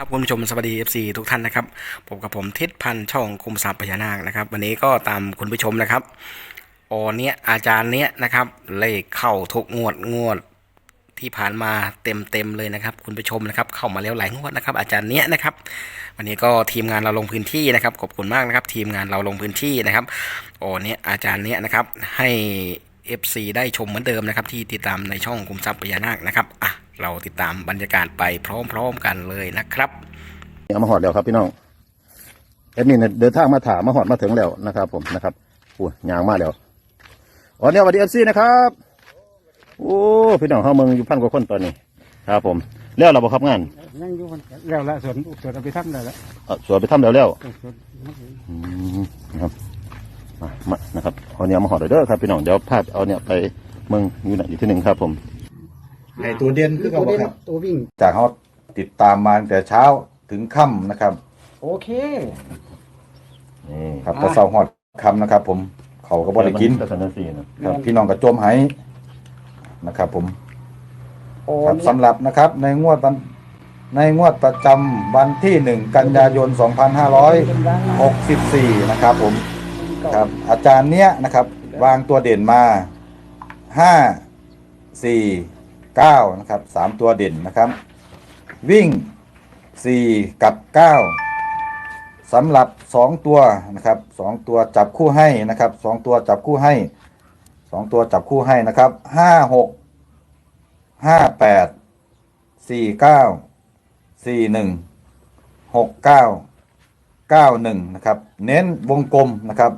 ครับคุณผู้ชมสวัสดี FC ทุกท่านนะครับผมกับผมทิศพันธ์ช่องคุมทรัพย์พญานาคนะครับ วันนี้ก็ตามคุณผู้ชมนะครับโอเนี้ยอาจารย์เนี้ยนะครับเลขเข้าทุกงวดงวดที่ผ่านมาเต็มเต็มเลยนะครับ คุณผู้ชมนะครับ เข้ามาแล้วหลายงวดนะครับ อาจารย์เนี้ยนะครับ วันนี้ก็ทีมงานเราลงพื้นที่นะครับขอบคุณมากนะครับ ทีมงานเราลงพื้นที่นะครับโอเนี้ยอาจารย์เนี้ยนะครับให้ FC ได้ชมเหมือนเดิมนะครับ ที่ติดตามในช่องคุมทรัพย์พญานาคนะครับอะ เราติดตามบรรยากาศไปพร้อมๆกันเลยนะครับเอามาหอดแล้วครับพี่น้องแอดมินเนี่ยเดินทางมาถามมาหอดมาถึงแล้วนะครับ ผมนะครับโอ้ยยางมาแล้วอ๋อเนี่ยสวัสดีเอฟซีนะครับโอ้พี่น้องเข้าเมืองอยู่พันกว่าคนตอนนี้ครับ ผมแล้วเราบอกครับงานยังอยู่มันแล้วละส่วนสวนเอาไปทำแล้วละเอ่อสวนไปทำแล้วแล้วสวนอืมนะครับมามานะครับเอาเนี่ยมาหอดเลยเด้อครับพี่น้องเดี๋ยวพาเอาเนี่ยไปเมืองอยู่ไหนอยู่ที่หนึ่งครับ ผม ไอ้ตัวเด่นคือตัเขาวบอเด่กนครับ ตัววิ่ง จากเขาติดตามมาตั้งแต่เช้าถึงค่ำนะครับโอเค นี่ครับแต่เสาหอดค่ำนะครับ ผมเขาก็บ่ได้กิน ก็สันนิษฐานนะครับพี่น้องก็จมหายนะครับผมโอ้ครับเนี่ยสำหรับนะครับ ในงวดวันในงวดประจำวันที่หนึ่งกันยายน 2564 นะครับผมครับอาจารย์เนี้ยนะครับ วางตัวเด่นมาห้า สี่เก้านะครับสามตัวเด่นนะครับ วิ่งสี่กับเก้าสำหรับสองตัวนะครับสองตัวจับคู่ให้นะครับสองตัวจับคู่ให้สองตัวจับคู่ให้นะครับห้าหกห้าแปดสี่เก้าสี่หนึ่งหกเก้าเก้าหนึ่งนะครับเน้นวงกลมนะครับ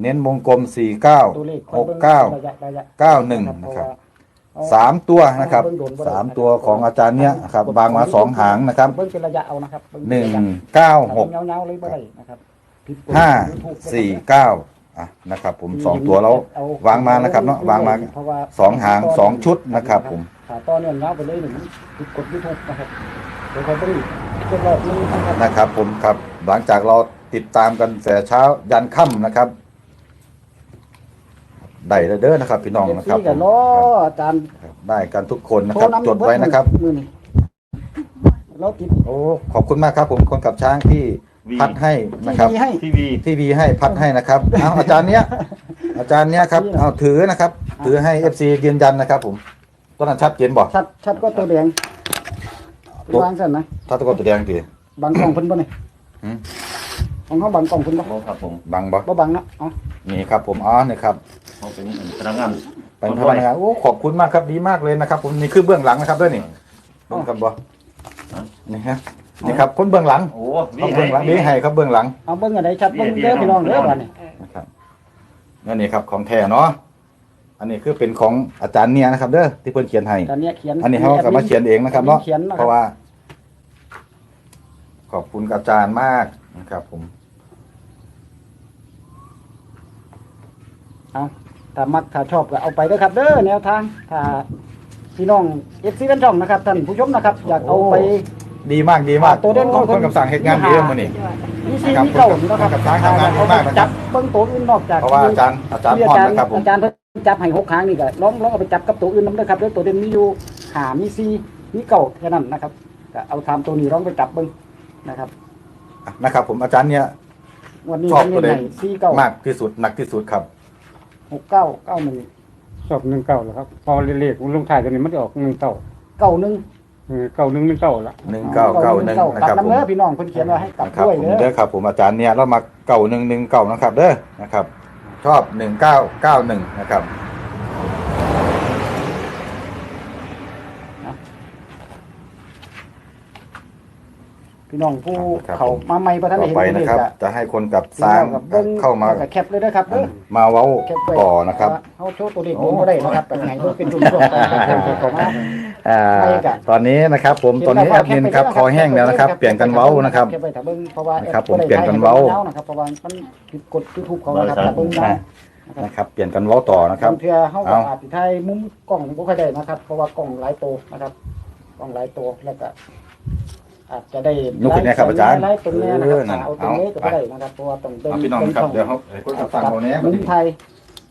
เน้นวงกลมสี่เก้าตัวเลขหกเก้าระยะระยะเก้าหนึ่งนะครับ สามตัวนะครับสามตัวของอาจารย์เนี้ยนะครับวางมาสองหางนะครับเบิ้งเป็นระยะเอานะครับเบิ่หนึ่งเป็นระยะเก้าหกเงาๆเลยบ่ได้นะครับผิดกฎห้าถูกกฎสี่เก้าอะนะครับ ผมสองตัวแล้วเอวางมานะครับเนาะวางมาเพระว่สองหางสองชุดนะครับผมขาต่อเนื่องเงาไปเลยหนึ่งผิดกฎยูทูบนะครับเดี๋ยวเขาต้องเรียกรอบนึงนะครับนะครับผมครับหลังจากเราติดตามกันแต่เช้ายันค่ำนะครับ ได้แล้วเด้อนะครับ พี่น้องนะครับเอฟซีผกับมล้ออาจารย์ครับได้กันทุกคนนะครับโทำจดไว้นะครับ มือนี่เราติดโอ้ขอบคุณมากครับ ผมคนกับช้างที่พัดให้นะครับ ที่ให้ ทีวีทีวีให้พัดให้นะครับ เอาอาจารย์เนี้ย อาจารย์เนี้ยครับ เอาถือนะครับ ถือให้เอฟซียืนยันนะครับ ผมต้นนั้นชัดเจนบอกชัดชัดก็ตัวแดงตัววางสั่นนะถ้าตะโกนตัวแดงดีบังกล่องเพิ่นบ่นี่หืมของเขาบังกล่องเพิ่นบ่ครับผม บังบ่บ่บังเนาะเอ๋อนี่ครับ ผมอ๋อนี่ครับ เขาเป็นพนักงานเป็นพนักงานโอ้ขอบคุณมากครับดีมากเลยนะครับผมนี่คือเบื้องหลังนะครับด้วยนี่เบื้องครับบ่นี่ฮะนี่ครับคนเบื้องหลังโอ้เขาเบื้องหลังนี่ให้ครับเบื้องหลังเอาเบิ่งอันใดชัดเบิ่งเด้อพี่น้องเด้อบัดนี้นะครับนั่นนี่ครับของแท้เนาะอันนี้คือเป็นของอาจารย์เนี่ยนะครับเด้อที่เพิ่นเขียนให้ตอนเนี้ยเขียนอันนี้เขาก็มาเขียนเองนะครับเนาะเขียนนะเพครับราะว่า ขอบคุณอาจารย์มากนะครับ ผมเอา ถ้ามักถ้าชอบก็เอาไปเด้อครับเด้อแนวทางถ้าพี่น้อง FC เป็นช่องนะครับท่านผู้ชมนะครับ อยากเอาไป ดีมากดีมากตัวเด่นของคนกับสั่งเหตุงานดีเรื่องมันนี่ มีซีครับมีเก่าอยู่นะครับกับทางทำงานดีมากนะครับ จับเบิ่งตัวอื่นนอกจากเพราะว่าอาจารย์อาจารย์ที่พรอาจารย์นะครับผมอาจารย์เพิ่นจับให้หกครั้งนี่ก็ลองลองเอาไปจับกับตัวอื่นนำเด้อครับเด้อตัวเด่นมีอยู่หามีซีมีเก่าแค่นั้นนะครับก็เอาทำตัวนี้ลองไปจับเบิ่งนะครับนะครับผมอาจารย์เนี่ยวันนี้ชอบผมตัวเรียนเด่นให้ซีเก่ามากที่สุดหนักที่สุดครับ หกเก้าเก้าหนึ่งชอบหนึ่งเก้าแล้วครับ พอเลขลงท้ายตัวนี้มันจะออกหนึ่งเก้าเก้าหนึ่งเออเก้าหนึ่งหนึ่งเก้าละหนึ่งเก้าเก้าหนึ่งกนะลัครับน้ำผมเนื้อพี่น้องเพิ่นเขียนไว้ให้กลับนะครับด้วยผมเด้เด้ออครับผมอาจารย์เนี่ยเรามาเก่าหนึ่งหนึ่งเก่านะครับเด้อนะครับ ชอบหนึ่งเก้าเก้าหนึ่งนะครับ พี่น้องผู้ครับเขามาใหม่ประทันต่ได้อเห็นไปตัวเลนะขครับอะจะให้คนกับพี่สร้างน้องกับเบิ่งเข้ามา แล้วก็แคปเลยนะครับเด้อ มาเว้าแคปไว้ต่อนะครับ เขาโชว์ตัวเลขผมก็ได้นะครับแต่ไงเบิ่งเป็นรุ่นๆของมาอ่าไปกัน ตอนนี้นะครับ ผมตอนนี้แอดมินครับคอแห้งแล้วนะครับ เปลี่ยนกันเว้านะครับแคปไว้ถ้าเบิ่งเพราะว่านะครับผมเปลี่ยนกันเว้า นะครับเพราะว่ามันผิดกฎ YouTube เขานะครับถ้าเบิ่งได้นะครับ เปลี่ยนกันเว้าต่อนะครับ บางเทื่อเฮาก็เอา อาจสิถ่ายมุมกล้องบ่ค่อยได้นะครับ เพราะว่ากล้องหลายตัวนะครับกล้องหลายตัวแล้วก็ อาจจะได้ยกขึ้นเนี่ยครับอาจารย์ไลฟ์ตรงเนี้ยนะครับเออนั่นเอาตรงนี้ก็เอาบ่ได้นะครับเพราะว่าต้องเดินเอาพี่น้องครับเดี๋ยวเขาคนกับสร้างเอาเนี้ยมุมไทย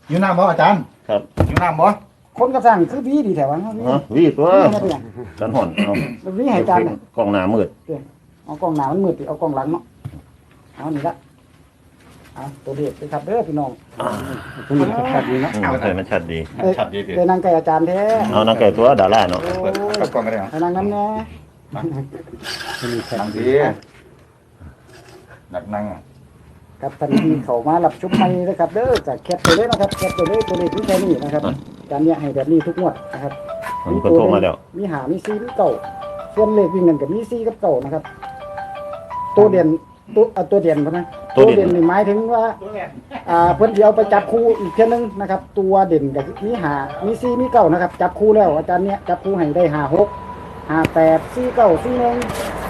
อยู่น้ำบ่อาจารย์ครับอยู่น้ำบ่คนกับสั่งคือวีดีแถวนั้นฮะวีตัวนี่นะเนี่ยกันหอนเอาวีให้อาจารย์น่ะกล้องหน้ามืดเอากล้องหน้ามันมืดดิเอากล้องหลังเนาะเอานี่ละเอาตัวเด็กเลยครับเด้อพี่น้องคุณมันชัดดีเนาะอืมเฮ้ยมันชัดดีเอ้ยชัดดีสิได้นางไก่อาจารย์แท้เอานังไก่ตัวดาราเนาะโอ้เปิดยกับกล้องก็ได้เหรอให้นางน้ำแน่คุณมีชัด นั่งดีหนักนั่งอะครับทันทีเขามารับชุบใหม่นะครับเด้อจากแคปไปเลยนะครับแคปไปเลยตัวเลขที่แค่นี้นะครับอาจารย์เนี่ยให้แบบนี้ทุกงวดนะครับมันก็โทรมาแล้วมีหามีซีมีเก่าส่วนเลขวิ่งกันกับมีซีกับเก่านะครับ ตัวเด่นตัวอะตัวเด่นเขานะตัวเด่นนี่หมายถึงว่าอ่าเพิ่นสิเอาไปจับคู่อีกเท่านึงนะครับ ตัวเด่นกับมีหามีซีมีเก่านะครับ จับคู่แล้วอาจารย์เนี้ยจับคู่ให้ได้หาหก หาแปดซีเก้าซีหนึ่ง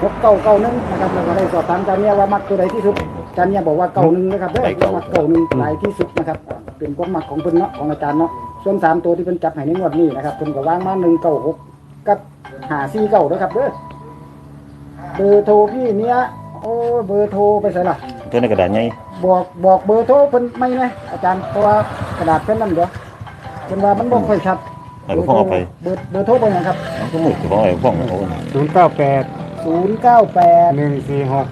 หกเก้าเก้าหนึ่งนะครับแล้วก็ได้สอบถามอาจารย์เนี้ยว่ามักตัวใดที่สุดอาจารย์เนี้ยบอกว่าเก้าหนึ่งนะครับเด้อมักเก้าหนึ่งหลายที่สุดนะครับ เป็นความมักของเพิ่นเนาะของอาจารย์เนาะส่วนสามตัวที่เพิ่นจับให้ในงวดนี้นะครับเพิ่นก็วางมาหนึ่งเก้าหกกับหาซีเก้านะครับเด้อเบอร์โทรพี่เนี้ยโอ้เบอร์โทรไปใส่ละตัวในกระดาษไงบอกบอกเบอร์โทรเพิ่นไม่นะอาจารย์เพราะว่ากระดาษเพิ่นนั่นเดี๋ยวเพิ่นว่ามันบ่ค่อยชัด ให้พ่อเอาไปเบอร์เบอร์โทรเพิ่นนะครับมันก็มืดของไอ้พ่องเอาศูนย์เก้าแปด098หนึ่งสี่หก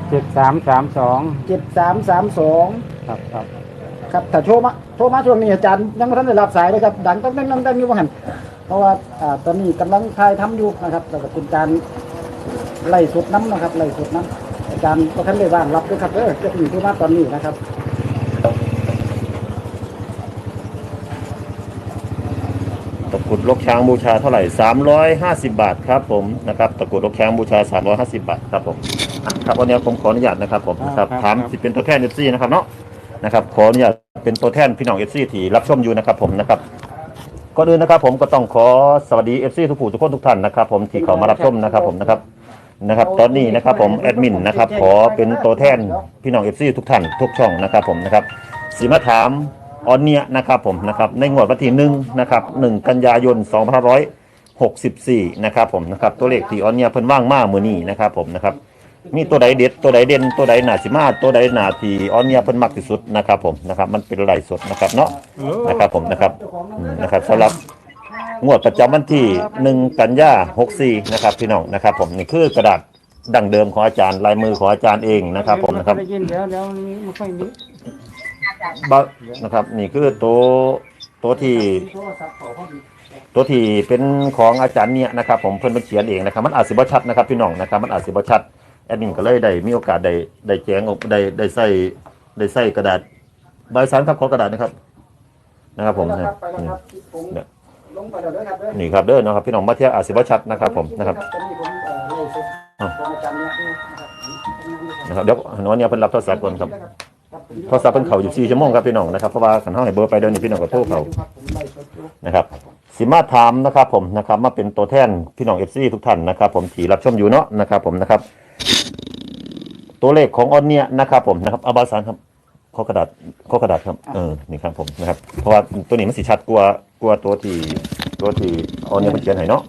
146เจ็ดสามสามสอง7332 ครับครับครับถ้าโทรมาโทรมาช่วงนี้อาจารย์ยังบ่ทันได้รับสายเลยครับ ดังตั้งตั้งตั้งอยู่บ่หั่นเพราะว่าอ่าตอนนี้กำลังถ่ายทำอยู่นะครับแล้วก็เป็นการไล่สดน้ำนะครับไล่สดน้ำอาจารย์บ่ทันได้ว่างรับด้วยครับเด้อจะมีโทรมาตอนนี้นะครับ ตะก รุดลกช้างบูชาเท่าไหร่ 350 บาทครับผมนะครับตะกรุดลกช้างบูชา 350 บาทครับผมอะครับวันนี้ผมขออนุญาตนะครับผมนะครับถามสิเป็นตัวแทนเอฟซีนะครับเนาะนะครับขออนุญาตเป็นตัวแทนพี่น้องเอฟซีที่รับชมอยู่นะครับผมนะครับก่อนอื่นนะครับผมก็ต้องขอสวัสดีเอฟซีทุกผู้ทุกคนทุกท่านนะครับผมที่เขามารับชมนะครับผมนะครับนะครับตอนนี้นะครับผมแอดมินนะครับขอเป็นตัวแทนพี่น้องเอฟซีทุกท่านทุกช่องนะครับผมนะครับสีมาถาม ออนเนียนะครับผมนะครับในงวดวันที่หนึ่งนะครับหนึ่งกันยายน2564นะครับผมนะครับตัวเลขที่ออนเนียเพิ่นว่างมากมือนี้นะครับผมนะครับมีตัวใดเด็ดตัวใดเด่นตัวใดหนาสิมาตัวใดหนาที่ออนเนียเพิ่นมักที่สุดนะครับผมนะครับมันเป็นไหลสดนะครับเนาะนะครับผมนะครับอืมนะครับสำหรับงวดประจำวันที่1กันยา64นะครับพี่น้องนะครับผมนี่คือกระดาษดั้งเดิมของอาจารย์ลายมือของอาจารย์เองนะครับผมนะครับ ได้ยินเดี๋ยวเดี๋ยวนี้ไม่ค่อยมี บะนะครับ นี่คือตัวตัวที่ ตัวที่เป็นของอาจารย์เนี่ยนะครับ ผมเพิ่นมาเขียนเองนะครับ มันอาจสิบ่ชัดนะครับพี่น้องนะครับ มันอาจสิบ่ชัดแอดมินก็เลยได้มีโอกาสได้ได้แจ้งออกได้ได้ใส่ได้ใส่กระดาษใบสารครับขอกระดาษนะครับ นะครับ ผมไปนะแล้วครับไปแล้วครับผมเนี่ยลงไปแล้วเด้อครับเด้อนี่ครับเด้อนะครับ พี่น้องมาเที่ยวอาจสิบ่ชัดนะครับ ผมนะครับตอนนี้ผมเอ่อไล่สดอะของอาจารย์เนี่ยนะครับนะครับเดี๋ยวน้องเนี่ยเพิ่นรับโทรศัพท์ก่อนครับ โทรศัพท์เพิ่นเข้าอยู่4ชั่วโมงครับพี่น้องนะครับเพราะว่าคันเฮาให้เบอร์ไปเดี๋ยวนี้พี่น้องก็โทรเข้านะครับสิมาถามนะครับผมนะครับมาเป็นตัวแทนพี่น้องเอฟซีทุกท่านนะครับผมที่รับชมอยู่เนาะนะครับผมนะครับ ตัวเลขของออนเนี่ยนะครับผมนะครับอาบาสานครับข้อกระดาษข้อกระดาษครับเออนี่ครับผมนะครับเพราะว่าตัวนี้มันสีชัดกลัวากลัวตัวที่ตัวที่ออนเนี่ยมันเขียนให้เนาะ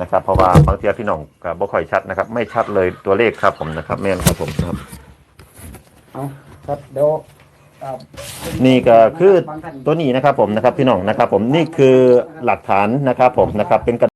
นะครับเพราะว่าบางทีพี่น้องก็บ่ค่อยชัดนะครับ ไม่ชัดเลยตัวเลขครับผมนะครับ แม่นครับผมนะครับเอา ครับเดี๋ยวอ่า นี่ก็คือตัวนี้นะครับผมนะครับพี่น้องนะครับผมนี่คือหลักฐานนะครับผมนะครับเป็นกระ